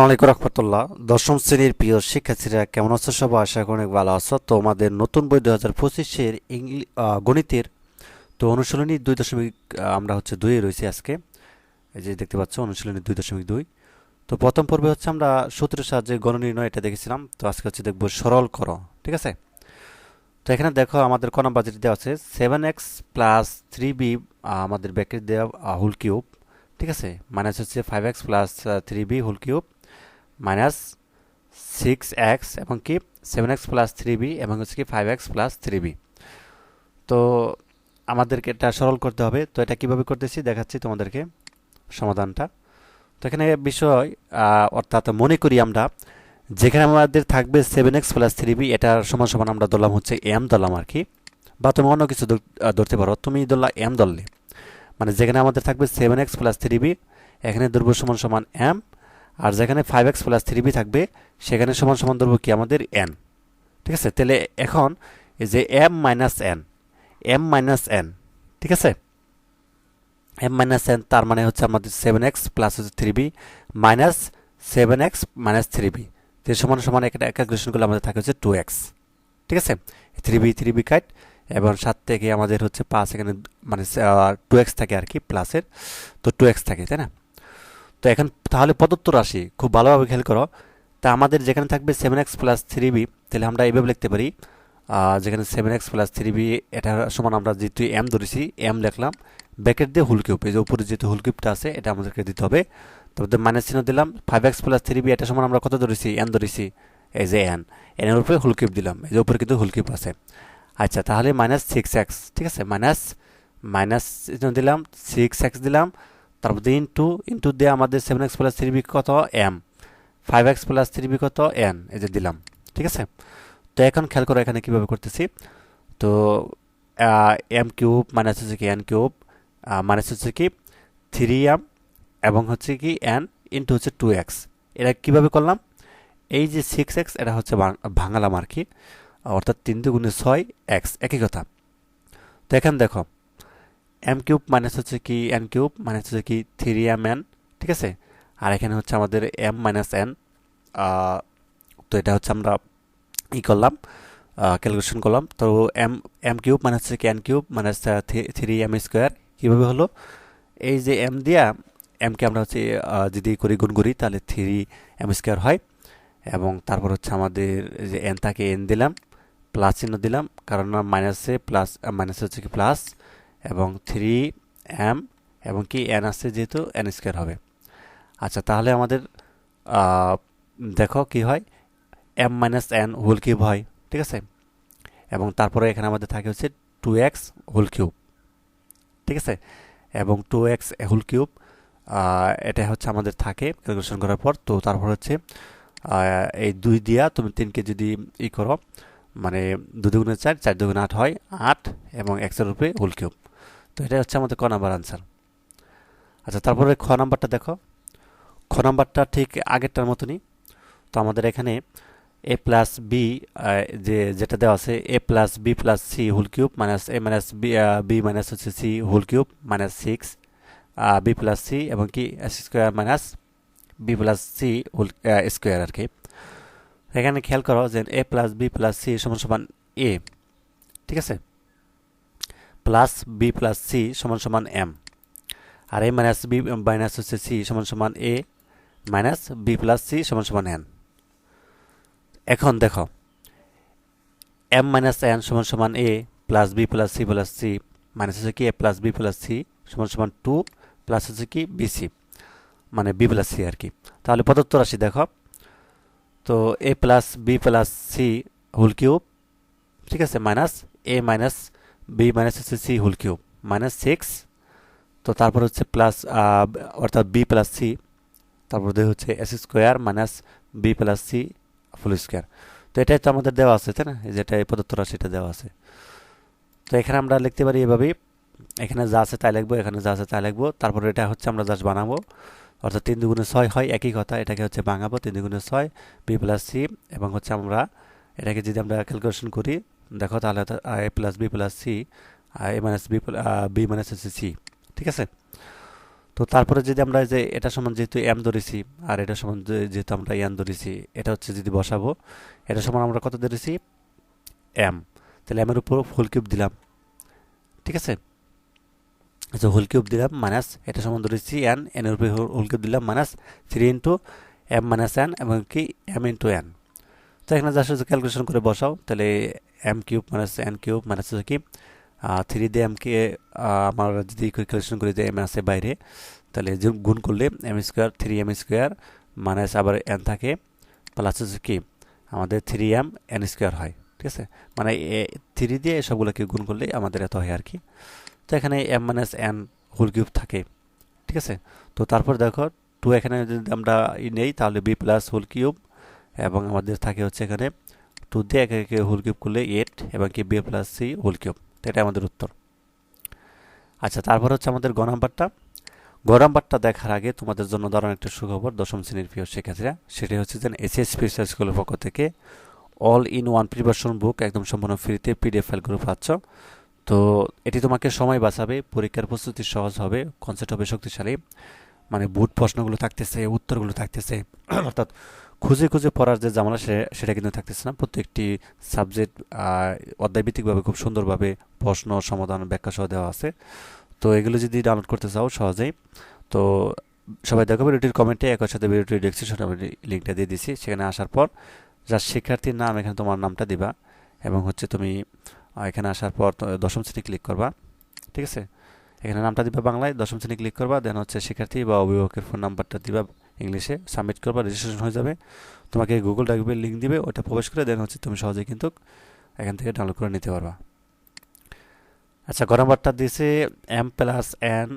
আসসালামাইকুম রহমতুল্লাহ। দশম শ্রেণির প্রিয় শিক্ষার্থীরা, কেমন আছো সবাই? আশা করি অনেক ভালো আছো। তো আমাদের নতুন বই দু হাজার পঁচিশের ইংলি গণিতের তো অনুশীলনী দুই দশমিক আমরা হচ্ছে দুই রয়েছি আজকে। এই যে দেখতে পাচ্ছ, অনুশীলনী দুই দশমিক দুই। তো প্রথম পর্বে হচ্ছে আমরা সূত্রের সাহায্যে গণনির্ণয় এটা দেখেছিলাম। তো আজকে হচ্ছে দেখব সরল করো, ঠিক আছে? তো এখানে দেখো আমাদের ক বাজেট দেওয়া আছে, seven X plus three B আমাদের ব্যাকেট দেওয়া হোল কিউব, ঠিক আছে? মাইনাস হচ্ছে five X plus three B, whole cube. Minus six X এবং কি? Seven X plus three B এবং হচ্ছে কি five X plus three B তো আমাদেরকে এটা সরল করতে হবে। তো এটা কীভাবে করতেছি? দেখাচ্ছি তোমাদেরকে সমাধানটা। তো এখানে বিষয় অর্থাৎ মনে করি আমরা যেখানে আমাদের থাকবে seven x plus three b এটা সমান সমান আমরা ধরলাম হচ্ছে এম ধরলাম আর কি। বা তুমি অন্য কিছু ধরতে পারো। তুমি ধরলা এম ধরলে। মানে যেখানে আমাদের থাকবে seven x plus three b এখানে ধরবো সমান সমান এম আর যেখানে five x plus three b থাকবে, সেখানে সমান সমান ধরবো কি? আমাদের এন ঠিক আছে? তাহলে এখন এই যে m minus n m minus n ঠিক আছে? এম মাইনাস এন তার মানে হচ্ছে আমাদের সেভেন এক্স প্লাস হচ্ছে three b minus seven x minus three b তো সমান সমান একটা ক্যালকুলেশন করলে আমাদের থাকে হচ্ছে টু এক্স ঠিক আছে? Three b three b cut, এবং সাত থেকে আমাদের হচ্ছে পাঁচ এখানে মানে টু এক্স থাকে আর কি প্লাসের তো টু এক্স থাকে, তাই না? তো এখন তাহলে প্রদত্ত রাশি, খুব ভালোভাবে খেয়াল করো। তা আমাদের যেখানে থাকবে seven x plus three b তাহলে আমরা এইভাবে লিখতে পারি। যেখানে seven x plus three b এটা সমান আমরা যেহেতু এম ধরেছি এম লিখলাম ব্যাকেট দিয়ে হুল এই যে উপরে যেহেতু হুল আছে, এটা আমাদেরকে দিতে হবে। তারপর মাইনাস চিহ্ন দিলাম five x plus three b এটা সমান আমরা কত ধরেছি এন ধরেছি, এই যে এন এনের উপরে হুল দিলাম, এই যে উপরে কিন্তু হুল আছে। আচ্ছা তাহলে মাইনাস সিক্স এক্স ঠিক আছে? মাইনাস মাইনাস দিলাম সিক্স এক্স দিলাম তারপর দিয়ে ইন্টু ইন্টু দিয়ে আমাদের seven x plus three b কত? M five x plus three b কত? এন এই যে দিলাম। ঠিক আছে? তো এখন খেয়াল করো এখানে কীভাবে করতেছি। তো এম কিউব মাইনাস হচ্ছে কি? এন কিউব মাইনাস হচ্ছে কি? থ্রি এম এবং হচ্ছে কি? এন ইন্টু হচ্ছে টু এক্স এটা কীভাবে করলাম? এই যে সিক্স এক্স এটা হচ্ছে ভাঙ- ভাঙালাম আর কি অর্থাৎ তিন দুগুণে ছয় এক্স একই কথা। তো এখানে দেখো এম কিউব মাইনাস হচ্ছে কি এন কিউব মাইনাস হচ্ছে কি থ্রি এম এন ঠিক আছে? আর এখানে হচ্ছে আমাদের এম মাইনাস এন তো এটা হচ্ছে আমরা ই করলাম ক্যালকুলেশন করলাম। তো এম এম কিউব মানে হচ্ছে কি n cube minus three m square কীভাবে হলো? এই যে এম দিয়া এমকে আমরা হচ্ছে যদি করি, গুণ করি, তাহলে থ্রি এম স্কোয়ার হয়। এবং তারপর হচ্ছে আমাদের যে এন তাকে এন দিলাম প্লাস চিহ্ন দিলাম, কারণ মাইনাসে প্লাস মাইনাস হচ্ছে কি প্লাস এবং থ্রি এম এবং কি এন আসছে যেহেতু এন স্কোয়ার হবে। আচ্ছা তাহলে আমাদের দেখো কি হয়? M minus n whole cube হয়, ঠিক আছে? এবং তারপরে এখানে আমাদের থাকে হচ্ছে টু এক্স হোল কিউব ঠিক আছে? এবং টু এক্স হোল কিউব এটা হচ্ছে আমাদের থাকে ক্যালকুলেশন করার পর। তো তারপর হচ্ছে এই দুই দিয়া তুমি তিনকে যদি ই করো মানে দু দুগুণে চার চার দুগুণে আট হয়, আট এবং এক্সের উপরে হোল কিউব তো এটা হচ্ছে আমাদের ক নাম্বার আনসার আচ্ছা তারপরে খ নাম্বারটা দেখো। খ নাম্বারটা ঠিক আগেরটার মতনই। তো আমাদের এখানে এ প্লাস বি যে যেটা দেওয়া আছে a plus b plus c whole cube minus a minus b b minus হচ্ছে c whole cube minus six b plus c এবং কি s square minus b plus c whole square আর কি। এখানে খেয়াল করো যে a plus b plus c সমান সমান এ ঠিক আছে? প্লাস বি প্লাস সি সমান সমান এম আর এ মাইনাস বি মাইনাস হচ্ছে সি সমান সমান a minus b plus c সমান সমান এন এখন দেখো এম মাইনাস এন সমান সমান a plus b plus c plus c minus হচ্ছে কি a plus b plus c সমান সমান টু প্লাস হচ্ছে কি বিসি মানে বি প্লাস সি আর কি। তাহলে প্রদত্ত রাশি দেখো, তো a plus b plus c whole cube ঠিক আছে minus a minus b minus হচ্ছে c whole cube minus six তো তারপর হচ্ছে প্লাস অর্থাৎ বি প্লাস সি তারপর হচ্ছে s square minus b plus c full square তো এটাই তো আমাদের দেওয়া আছে, তাই না? যেটা এই প্রদত্ত রাশিটা দেওয়া আছে। তো এখানে আমরা লিখতে পারি এভাবেই, এখানে যা আছে তাই লিখব, এখানে যা আছে তাই লিখব, তারপর এটা হচ্ছে আমরা জাস্ট বানাবো। অর্থাৎ তিন দুগুণে ছয় হয়, একই কথা, এটাকে হচ্ছে ভাঙাবো, তিন দুগুণে ছয় বি প্লাস সি এবং হচ্ছে আমরা এটাকে যদি আমরা ক্যালকুলেশন করি দেখো তাহলে a plus b plus c a minus b b minus হচ্ছে সি ঠিক আছে? তো তারপরে যদি আমরা যে এটা সমান যেহেতু এম ধরেছি, আর এটা সমান যেহেতু আমরা এন ধরেছি, এটা হচ্ছে যদি বসাবো, এটা সমান আমরা কত ধরেছি? এম তাহলে এমের উপর ফুল কিউব দিলাম, ঠিক আছে? আচ্ছা হোল কিউব দিলাম মাইনাস এটা সমান ধরেছি এন এনের উপরে হোল কিউব দিলাম minus three into m minus n এবং কি এম ইন্টু এন তো এখানে যা ক্যালকুলেশন করে বসাও, তাহলে m cube minus n cube minus হচ্ছে কি থ্রি দিয়ে এমকে আমার যদি ক্যালকুলেশন করি যে এম আছে বাইরে, তাহলে গুণ করলে m square three m square minus আবার এন থাকে প্লাস হচ্ছে কি আমাদের থ্রি এম এন স্কোয়ার হয়, ঠিক আছে? মানে থ্রি দিয়ে সবগুলোকে গুণ করলে আমাদের এত হয় আর কি। তো এখানে m minus n whole cube থাকে, ঠিক আছে? তো তারপর দেখো টু এখানে যদি আমরা নেই, তাহলে বি প্লাস হোল কিউব এবং আমাদের থাকে হচ্ছে এখানে টু দিয়ে একে একে হোল কিউব করলে এইট এবং কি b plus c whole cube তো আমাদের উত্তর। আচ্ছা তারপর হচ্ছে আমাদের গ নাম্বারটা। গ নাম্বারটা দেখার আগে তোমাদের জন্য দারুণ একটা সুখবর দশম শ্রেণির প্রিয় শিক্ষার্থীরা, সেটি হচ্ছে যে এসএস স্পেশাল স্কুলের পক্ষ থেকে all in one preparation book একদম সম্পূর্ণ ফ্রিতে পিডিএফ ফাইলগুলো পাচ্ছ। তো এটি তোমাকে সময় বাঁচাবে, পরীক্ষার প্রস্তুতি সহজ হবে কনসেপ্ট হবে শক্তিশালী মানে বুট প্রশ্নগুলো থাকতেছে, উত্তরগুলো থাকতেছে। অর্থাৎ খুঁজে খুঁজে পড়ার যে জামালা সেটা কিন্তু থাকতেছে না। প্রত্যেকটি সাবজেক্ট অধ্যায়ভিত্তিকভাবে খুব সুন্দরভাবে প্রশ্ন, সমাধান, ব্যাখ্যা সহ দেওয়া আছে। তো এগুলো যদি ডাউনলোড করতে চাও সহজেই, তো সবাই দেখো ভিডিওটির কমেন্টে একই সাথে ভিডিওটির ডেসক্রিপশনে আমি লিঙ্কটা দিয়ে দিছি। সেখানে আসার পর যার শিক্ষার্থীর নাম, এখানে তোমার নামটা দিবা এবং হচ্ছে তুমি এখানে আসার পর দশম শ্রেণি ক্লিক করবা। ঠিক আছে? এখানে নামটা দিবা বাংলায়, দশম শ্রেণি ক্লিক করবা দেন হচ্ছে শিক্ষার্থী বা অভিভাবকের ফোন নাম্বারটা দিবা ইংলিশে সাবমিট করবা রেজিস্ট্রেশন হয়ে যাবে। তোমাকে গুগল ড্রাইভের লিঙ্ক দিবে, ওটা প্রবেশ করে দেন হচ্ছে তুমি সহজেই কিন্তু এখান থেকে ডাউনলোড করে নিতে পারবা। আচ্ছা গরম বারটা দিয়েছে এম প্লাস এন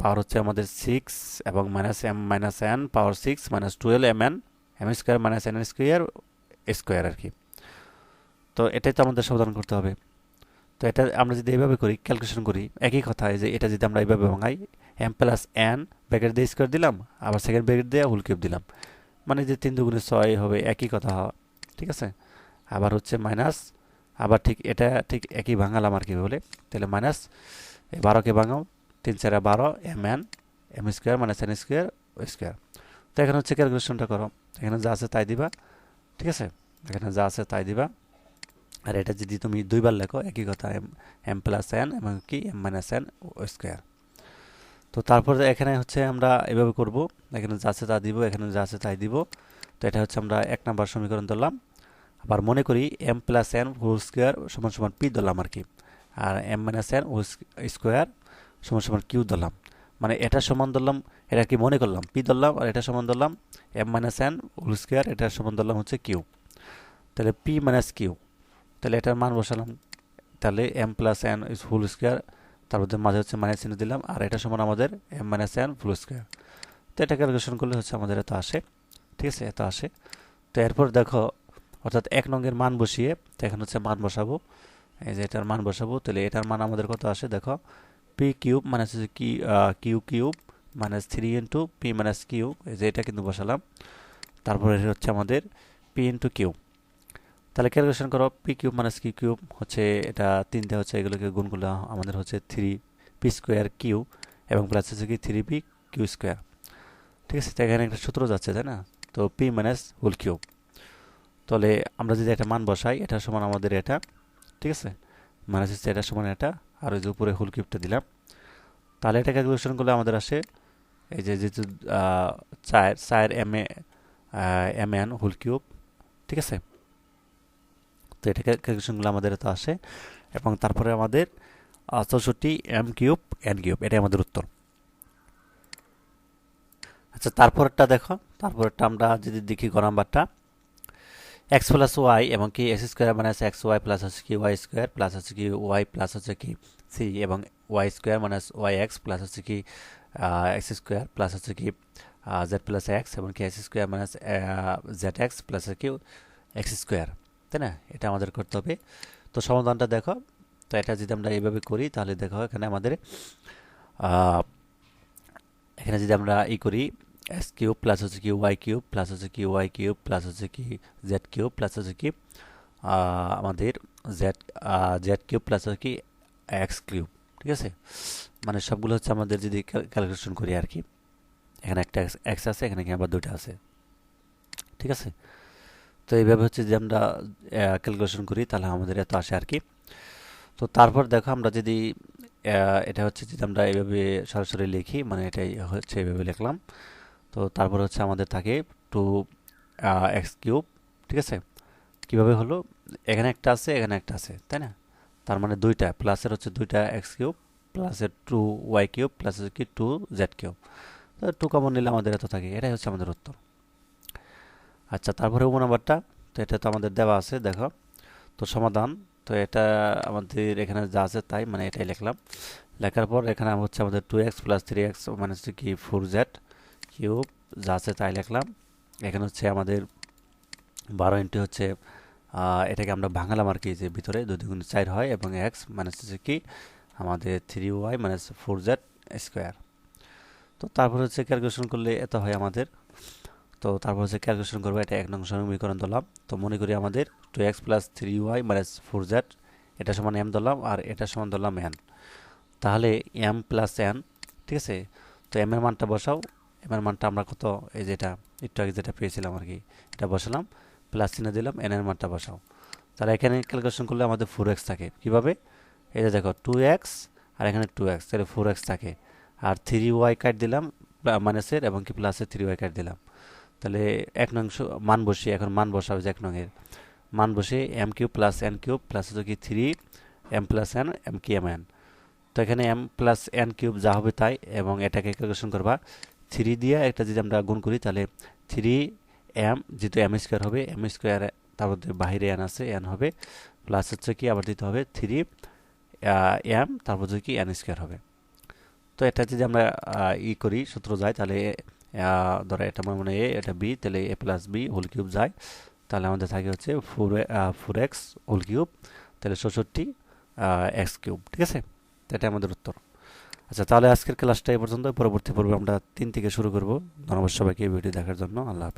পাওয়ার হচ্ছে আমাদের সিক্স এবং minus m minus n power six minus twelve m n m square minus n square square আর কি। তো এটাই তো আমাদের সমাধান করতে হবে। তো এটা আমরা যদি এইভাবে করি ক্যালকুলেশন করি, একই কথা যে এটা যদি আমরা এইভাবে ভাঙাই এম প্লাস এন ব্যাকেট দিয়ে স্কোয়ার দিলাম, আবার সেকেন্ড ব্যাকেট দিয়ে হুল কিউব দিলাম। মানে যে তিন দুগুণে ছয় হবে, একই কথা হওয়া ঠিক আছে? আবার হচ্ছে মাইনাস আবার ঠিক এটা ঠিক একই ভাঙালাম আর কি বলে। তাহলে মাইনাস এই বারোকে ভাঙাও, তিন চারে বারো m n m square minus n square ও স্কোয়ার তো এখানে হচ্ছে ক্যালকুলেশনটা করো, এখানে যা আছে তাই দিবা, ঠিক আছে? এখানে যা আছে তাই দিবা। আর এটা যদি তুমি দুইবার লেখো, একই কথা এম এম প্লাস এন এবং কি? এম মাইনাস এন ও স্কোয়ার তো তারপরে এখানে হচ্ছে আমরা এভাবে করব। এখানে যা আছে তা দিব, এখানে যা আছে তাই দিব। তো এটা হচ্ছে আমরা এক নাম্বার সমীকরণ ধরলাম। আবার মনে করি m plus n whole square সমান সমান পি ধরলাম আর কি আর m minus n whole square সমান সমান কিউ ধরলাম। মানে এটা সমান ধরলাম, এটা কি মনে করলাম? পি ধরলাম আর এটা সমান ধরলাম m minus n whole square এটা সমান ধরলাম হচ্ছে কিউ তাহলে পি মাইনাস কিউ তাহলে এটার মান বসালাম। তাহলে m plus n full square তার মধ্যে মাঝে হচ্ছে মাইনাস চিহ্ন দিলাম, আর এটা সমান আমাদের m minus n full square তো এটা ক্যালকুলেশন করলে হচ্ছে আমাদের এত আসে। ঠিক আছে, এত আসে। তো এরপর দেখো, অর্থাৎ এক নঙ্গের মান বসিয়ে, তো এখন হচ্ছে মান বসাবো। এই যে এটার মান বসাবো, তাহলে এটার মান আমাদের কত আসে? দেখো পি কিউব মাইনাস হচ্ছে কি q cube minus three into p minus q এই যে এটা কিন্তু বসালাম। তারপরে হচ্ছে আমাদের পি ইন্টু কিউ তাহলে ক্যালকুলেশন করো পি কিউব মাইনাস কি কিউব হচ্ছে এটা তিনটে হচ্ছে এগুলোকে গুণ করলে আমাদের হচ্ছে থ্রি পি স্কোয়ার কিউ এবং প্লাস হচ্ছে কি থ্রি পি কিউ স্কোয়ার ঠিক আছে এখানে একটা সূত্র যাচ্ছে, তাই না? তো পি মাইনাস হোল কিউব তাহলে আমরা যদি একটা মান বসাই, এটা সমান আমাদের এটা, ঠিক আছে? মাইনাস হচ্ছে এটা সমান এটা, আর ওই যে উপরে হোল কিউবটা দিলাম। তাহলে এটা ক্যালকুলেশন করলে আমাদের আসে, এই যে যেহেতু চায়ের চায়ের m a m n whole cube ঠিক আছে? তো এটা ক্যালকুলেশনগুলো আমাদের তো আসে। এবং তারপরে আমাদের চৌষট্টি এম কিউব, এন কিউব, এটাই আমাদের উত্তর। আচ্ছা তারপরটা দেখো। তারপরটা আমরা যদি দেখি গ নাম্বারটা এক্স প্লাস ওয়াই, এবং কি x square minus x y plus হচ্ছে কি ওয়াই স্কোয়ার, প্লাস হচ্ছে কি ওয়াই প্লাস হচ্ছে কি সি, এবং Y square minus Y X plus হচ্ছে কি এক্স স্কোয়ার প্লাস হচ্ছে কি জেড প্লাস এক্স, এবং কি x square minus z x plus হচ্ছে কি এক্স স্কোয়ার। তাই না? এটা আমাদের করতে হবে। তো সমাধানটা দেখো। তো এটা যদি আমরা এইভাবে করি, তাহলে দেখো এখানে আমাদের এখানে যদি আমরা ই করি এস কিউব প্লাস হচ্ছে কি ওয়াই কিউব প্লাস হচ্ছে কি ওয়াই কিউব প্লাস হচ্ছে কি জেড কিউব প্লাস হচ্ছে কি আমাদের জেড জেড কিউব প্লাস হচ্ছে কি এক্স কিউব ঠিক আছে? মানে সবগুলো হচ্ছে আমাদের যদি ক্যালকুলেশন করি আর কি। এখানে একটা এক্স আছে, এখানে কি আবার দুটো আছে। ঠিক আছে? তো এইভাবে হচ্ছে যে আমরা ক্যালকুলেশন করি, তাহলে আমাদের এত আসে আর কি তো তারপর দেখো আমরা যদি এটা হচ্ছে যদি আমরা এইভাবে সরাসরি লিখি মানে এটাই হচ্ছে এইভাবে লিখলাম। তো তারপর হচ্ছে আমাদের থাকে টু এক্স কিউব ঠিক আছে? কীভাবে হলো? এখানে একটা আছে, এখানে একটা আছে, তাই না? তার মানে দুইটা প্লাসের হচ্ছে দুইটা এক্স কিউব প্লাসের টু ওয়াই কিউব প্লাস হচ্ছে কি টু জেড কিউব তো টু কমন নিলে আমাদের এত থাকে, এটাই হচ্ছে আমাদের উত্তর। আচ্ছা তারপরে উপ নাম্বারটা, তো এটা তো আমাদের দেওয়া আছে, দেখো। তো সমাধান, তো এটা আমাদের এখানে যা আছে তাই মানে এটাই লিখলাম। লেখার পর এখানে হচ্ছে আমাদের two x plus three x মানে হচ্ছে কি ফোর জেড কিউব যা আছে তাই লিখলাম। এখানে হচ্ছে আমাদের বারো ইন্টু হচ্ছে এটাকে আমরা ভাঙালাম আর কি যে ভিতরে দুই দুগুণ চার হয়, এবং এক্স মানে হচ্ছে কি, আমাদের থ্রি ওয়াই মানে ফোর জেড স্কোয়ার তো তারপর হচ্ছে ক্যালকুলেশন করলে এত হয় আমাদের। তো তারপর হচ্ছে ক্যালকুলেশন করব, এটা এক নং সমীকরণ ধরলাম। তো মনে করি আমাদের two x plus three y minus four z এটা সমান এম ধরলাম আর এটা সমান ধরলাম এন তাহলে এম প্লাস এন ঠিক আছে? তো এম এর মানটা বসাও এম এর মানটা আমরা কত, এই যেটা একটু আগে যেটা পেয়েছিলাম আর কি, এটা বসালাম প্লাস চিহ্ন দিলাম এন এর মানটা বসাও। তাহলে এখানে ক্যালকুলেশন করলে আমাদের ফোর এক্স থাকে, কীভাবে? যে দেখো টু এক্স আর এখানে টু এক্স তাহলে ফোর এক্স থাকে। আর থ্রি ওয়াই কাট দিলাম মাইনাসের এবং কি প্লাসের থ্রি ওয়াই কাট দিলাম। তাহলে এক নং মান বসিয়ে, এখন মান বসাবে যে এক নংয়ের মান বসে m cube plus n cube plus হচ্ছে কি three m plus n m কি এম এন তো এখানে এম প্লাস এন কিউব যা হবে তাই, এবং এটাকে ক্যালকুলেশন করবা। থ্রি দিয়ে একটা যদি আমরা গুণ করি, তাহলে থ্রি এম যেহেতু এম স্কোয়ার হবে এম স্কোয়ার তারপর বাইরে এন আছে এন হবে। প্লাস হচ্ছে কি আবার দিতে হবে থ্রি এম তারপর হচ্ছে কি এন স্কোয়ার হবে। তো এটা যদি আমরা ই করি, সূত্র যায়, তাহলে ধরো এটা মনে মনে এ, এটা বি, তাহলে a plus b whole cube যায়। তাহলে আমাদের থাকে হচ্ছে four four x whole cube তাহলে ষষট্টি এক্স কিউব ঠিক আছে? এটা আমাদের উত্তর। আচ্ছা তাহলে আজকের ক্লাসটা এই পর্যন্ত। পরবর্তী পর্বে আমরা তিন থেকে শুরু করব। ধন্যবাদ সবাইকে এই ভিডিও দেখার জন্য। আল্লাহ হাফেজ।